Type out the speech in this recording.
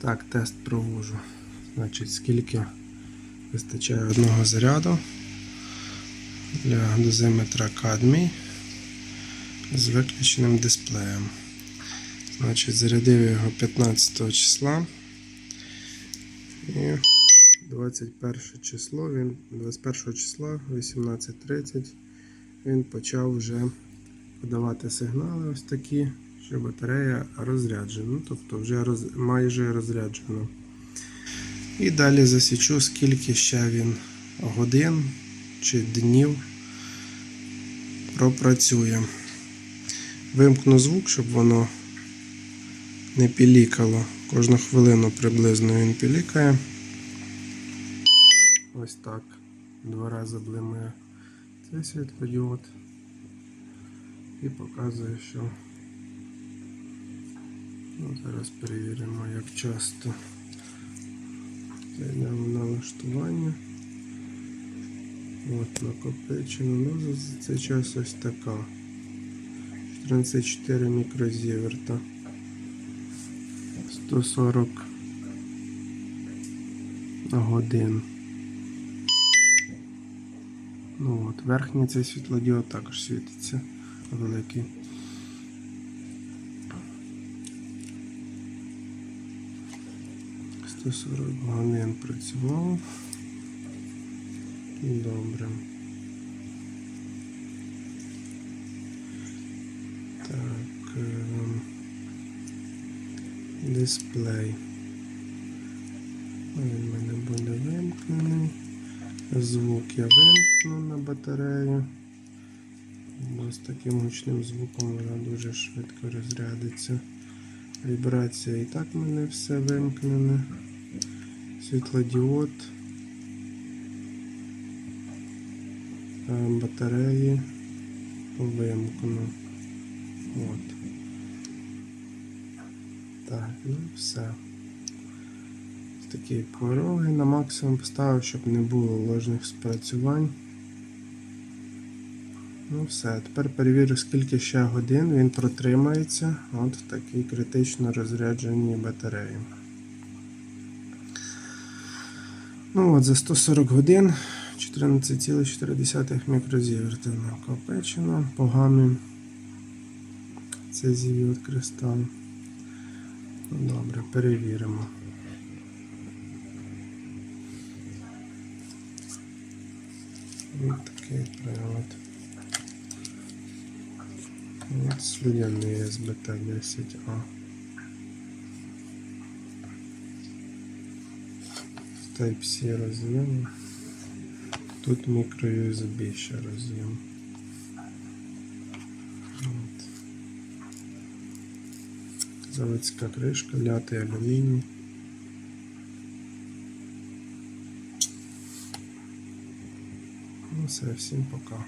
Так, тест провожу. Значить, скільки вистачає одного заряду для дозиметра кадмій з виключеним дисплеєм. Значить, зарядив його 15 числа. І 21 число, він 21 числа 18.30 він почав вже подавати сигнали ось такі, що батарея розряджена, ну, тобто вже роз, майже розряджена. І далі засічу, скільки ще він годин чи днів пропрацює. Вимкну звук, щоб воно не пілікало. Кожну хвилину приблизно він пілікає. Ось так. Два рази блимає цей світлодіод і показує, що ну, зараз перевіримо, як часто. Зайдемо в налаштування. От накопичено. Ну, за цей час ось така. 14,4 мікрозіверта. 140 годин. Ну от, верхній цей світлодіод також світиться великий. Сто сорок годин працював. Добре. Так. ем, Дисплей. Він в мене буде вимкнений. Звук я вимкну на батарею. Бо з таким гучним звуком вона дуже швидко розрядиться. Вібрація і так в мене все вимкнене. Світлодіод. Е, Батареї вимкну. От. Так, ну все. Такі пороги на максимум поставив, щоб не було ложних спрацювань. Ну все, тепер перевірю, скільки ще годин він протримається от в такій критично розрядженій батареї. Ну от, за 140 годин 14,4 мікрозіверта накопичено поганим. Це зів'ют кристал. Ну, Добре, перевіримо. Ось такий привод. От слюдяний СБТ 10А. Type-C роз'єм. Тут microUSB ще роз'єм. Заводська кришка, лятий алюміній. Ну все, всім пока.